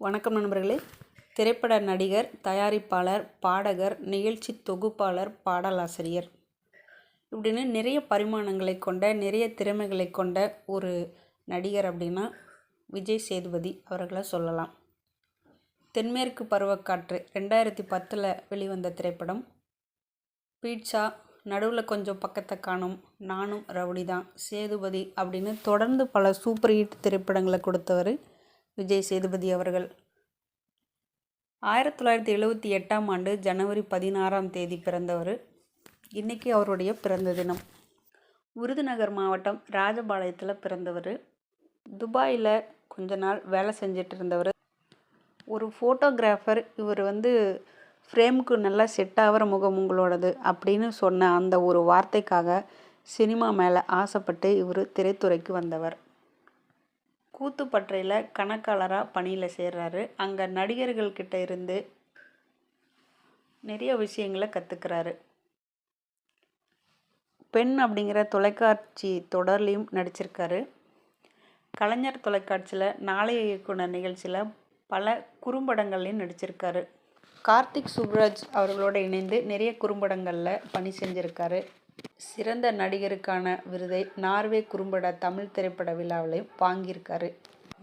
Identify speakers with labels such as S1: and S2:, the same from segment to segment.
S1: வணக்கம் நண்பர்களே. திரைப்பட நடிகர் தயாரிப்பாளர் பாடகர் நிகழ்ச்சி தொகுப்பாளர் பாடலாசிரியர். இப்படின்னு நிறைய பரிமாணங்களை கொண்ட நிறைய திறமைகளை கொண்ட ஒரு நடிகர் அப்படின்னா விஜய் சேதுபதி அவர்களை சொல்லலாம். தென்மேற்கு பருவக்காற்று ரெண்டாயிரத்தி பத்தில் வெளிவந்த திரைப்படம். பீட்சா நடுவில் கொஞ்சம் பக்கத்தை காணும் நானும் ரவுடி தான் சேதுபதி அப்படின்னு தொடர்ந்து பல சூப்பர் ஹிட் திரைப்படங்களை கொடுத்தவர் விஜய் சேதுபதி அவர்கள். ஆயிரத்தி தொள்ளாயிரத்தி எழுபத்தி எட்டாம் ஆண்டு ஜனவரி பதினாறாம் தேதி பிறந்தவர். இன்றைக்கி அவருடைய பிறந்த தினம். விருதுநகர் மாவட்டம் ராஜபாளையத்தில் பிறந்தவர். துபாயில் கொஞ்ச நாள் வேலை செஞ்சிட்டு இருந்தவர். ஒரு ஃபோட்டோகிராஃபர் இவர் வந்து ஃப்ரேமுக்கு நல்லா செட் ஆகிற முகம் உங்களோடது அப்படின்னு சொன்ன அந்த ஒரு வார்த்தைக்காக சினிமா மேலே ஆசைப்பட்டு இவர் திரைத்துறைக்கு வந்தவர். கூத்துப்பற்றையில் கணக்காளராக பணியில் சேர்றாரு. அங்கே நடிகர்கள்கிட்ட இருந்து நிறைய விஷயங்களை கற்றுக்கிறாரு பெண் அப்படிங்கிற தொலைக்காட்சி தொடர்லேயும் நடிச்சிருக்காரு. கலைஞர் தொலைக்காட்சியில் நாளைய இயக்குனர் நிகழ்ச்சியில் பல குறும்படங்கள்லையும் நடிச்சிருக்காரு. கார்த்திக் சுப்ராஜ் அவர்களோடு இணைந்து நிறைய குறும்படங்களில் பணி செஞ்சுருக்காரு. சிறந்த நடிகருக்கான விருதை நார்வே குறும்பட தமிழ் திரைப்பட விழாவிலையும் வாங்கியிருக்காரு.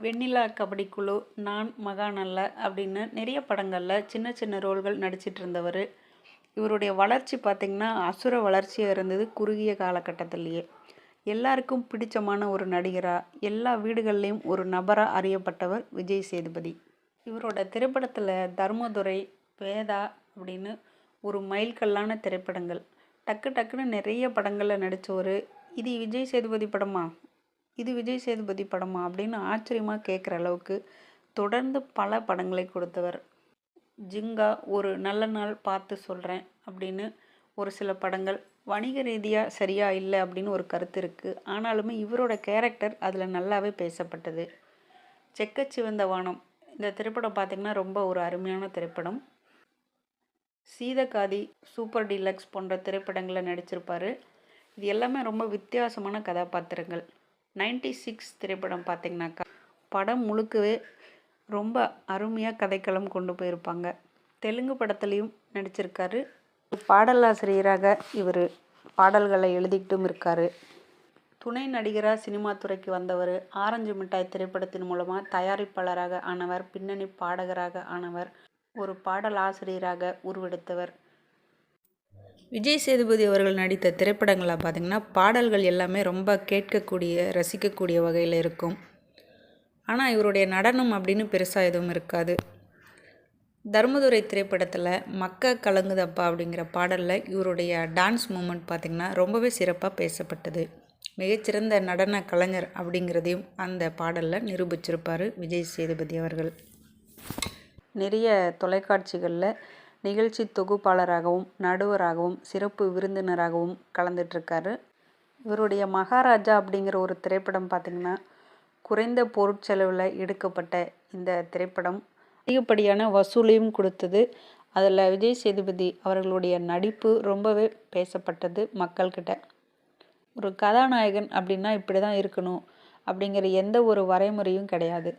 S1: வெண்ணிலா கபடி குழு நான் மகாநல்ல அப்படின்னு நிறைய படங்களில் சின்ன சின்ன ரோல்கள் நடிச்சிட்டு இருந்தவர். இவருடைய வளர்ச்சி பார்த்திங்கன்னா அசுர வளர்ச்சியாக இருந்தது குறுகிய காலகட்டத்திலேயே. எல்லாருக்கும் பிடிச்சமான ஒரு நடிகராக எல்லா வீடுகள்லேயும் ஒரு நபராக அறியப்பட்டவர் விஜய் சேதுபதி. இவரோட திரைப்படத்தில் தர்மதுரை வேதா அப்படின்னு ஒரு மைல்கல்லான திரைப்படங்கள். டக்கு டக்குன்னு நிறைய படங்களில் நடித்தவர் இது விஜய் சேதுபதி படமா? இது விஜய் சேதுபதி படமா? அப்படின்னு ஆச்சரியமாக கேட்குற அளவுக்கு தொடர்ந்து பல படங்களை கொடுத்தவர். ஜிங்கா ஒரு நல்ல நாள் பார்த்து சொல்கிறேன் அப்படின்னு ஒரு சில படங்கள். வணிக ரீதியாக சரியாக இல்லை அப்படின்னு ஒரு கருத்து இருக்குது ஆனாலுமே இவரோட கேரக்டர் அதில் நல்லாவே பேசப்பட்டது. செக்கச்சிவந்த வானம். இந்த திரைப்படம் பார்த்திங்கன்னா ரொம்ப ஒரு அருமையான திரைப்படம். சீதகாதி சூப்பர் டீலக்ஸ் போன்ற திரைப்படங்களில் நடிச்சிருப்பார். இது எல்லாமே ரொம்ப வித்தியாசமான கதாபாத்திரங்கள். நைன்டி சிக்ஸ் திரைப்படம் பார்த்திங்கனாக்கா படம் முழுக்கவே ரொம்ப அருமையாக கதைக்களம் கொண்டு போயிருப்பாங்க. தெலுங்கு படத்துலேயும் நடிச்சிருக்காரு. பாடலாசிரியராக இவர் பாடல்களை எழுதிக்கிட்டும் இருக்கார். துணை நடிகராக சினிமா துறைக்கு வந்தவர். ஆரஞ்சு மிட்டாய் திரைப்படத்தின் மூலமாக தயாரிப்பாளராக ஆனவர். பின்னணி பாடகராக ஆனவர். ஒரு பாடல் ஆசிரியராக உருவெடுத்தவர். விஜய் சேதுபதி அவர்கள் நடித்த திரைப்படங்களில் பார்த்திங்கன்னா பாடல்கள் எல்லாமே ரொம்ப கேட்கக்கூடிய ரசிக்கக்கூடிய வகையில் இருக்கும். ஆனால் இவருடைய நடனம் அப்படின்னு பெருசாக எதுவும் இருக்காது. தர்மதுரை திரைப்படத்தில் மக்க கலங்குதப்பா அப்படிங்கிற பாடலில் இவருடைய டான்ஸ் மூமெண்ட் பார்த்திங்கன்னா ரொம்பவே சிறப்பாக பேசப்பட்டது. மிகச்சிறந்த நடன கலைஞர் அப்படிங்கிறதையும் அந்த பாடலில் நிரூபிச்சிருப்பார் விஜய் சேதுபதி அவர்கள். நிறைய தொலைக்காட்சிகளில் நிகழ்ச்சி தொகுப்பாளராகவும் நடுவராகவும் சிறப்பு விருந்தினராகவும் கலந்துட்டுருக்காரு இவருடைய மகாராஜா அப்படிங்கிற ஒரு திரைப்படம் பார்த்திங்கன்னா குறைந்த பொருட்செலவில் எடுக்கப்பட்ட இந்த திரைப்படம். அதிகப்படியான வசூலையும் கொடுத்தது. அதில் விஜய் சேதுபதி அவர்களுடைய நடிப்பு ரொம்பவே பேசப்பட்டது மக்கள்கிட்ட. ஒரு கதாநாயகன் அப்படின்னா இப்படி தான் இருக்கணும் அப்படிங்கிற எந்த ஒரு வரைமுறையும் கிடையாது.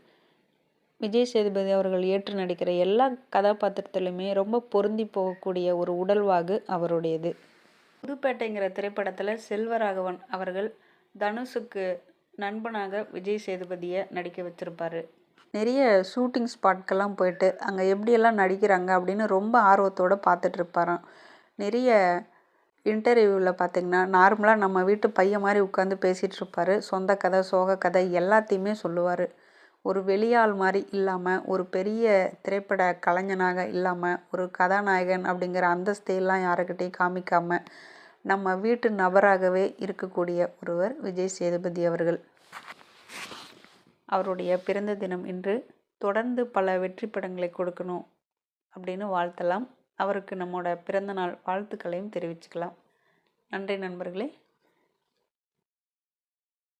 S1: விஜய் சேதுபதி அவர்கள் ஏற்று நடிக்கிற எல்லா கதாபாத்திரத்துலையுமே ரொம்ப பொருந்தி போகக்கூடிய ஒரு உடல்வாகு அவருடையது. புதுப்பேட்டைங்கிற திரைப்படத்தில் செல்வராகவன் அவர்கள் தனுஷுக்கு நண்பனாக விஜய் சேதுபதியை நடிக்க வச்சுருப்பாரு. நிறைய ஷூட்டிங் ஸ்பாட்கெல்லாம் போயிட்டு அங்கே எப்படியெல்லாம் நடிக்கிறாங்க அப்படின்னு ரொம்ப ஆர்வத்தோடு பார்த்துட்ருப்பாராம் நிறைய இன்டர்வியூவில் பார்த்திங்கன்னா நார்மலாக நம்ம வீட்டு பையன் மாதிரி உட்காந்து பேசிகிட்டு இருப்பார். சொந்த கதை சோக கதை எல்லாத்தையுமே சொல்லுவார். ஒரு வெளியாள் மாதிரி இல்லாமல் ஒரு பெரிய திரைப்பட கலைஞனாக இல்லாமல் ஒரு கதாநாயகன் அப்படிங்கிற அந்தஸ்தையெல்லாம் யாருக்கிட்டையும் காமிக்காமல் நம்ம வீட்டு நபராகவே இருக்கக்கூடிய ஒருவர் விஜய் சேதுபதி அவர்கள். அவருடைய பிறந்த தினம் இன்று தொடர்ந்து பல வெற்றி படங்களை கொடுக்கணும் அப்படின்னு வாழ்த்தலாம். அவருக்கு நம்மளோட பிறந்தநாள் வாழ்த்துக்களையும் தெரிவிச்சுக்கலாம். நன்றி நண்பர்களே.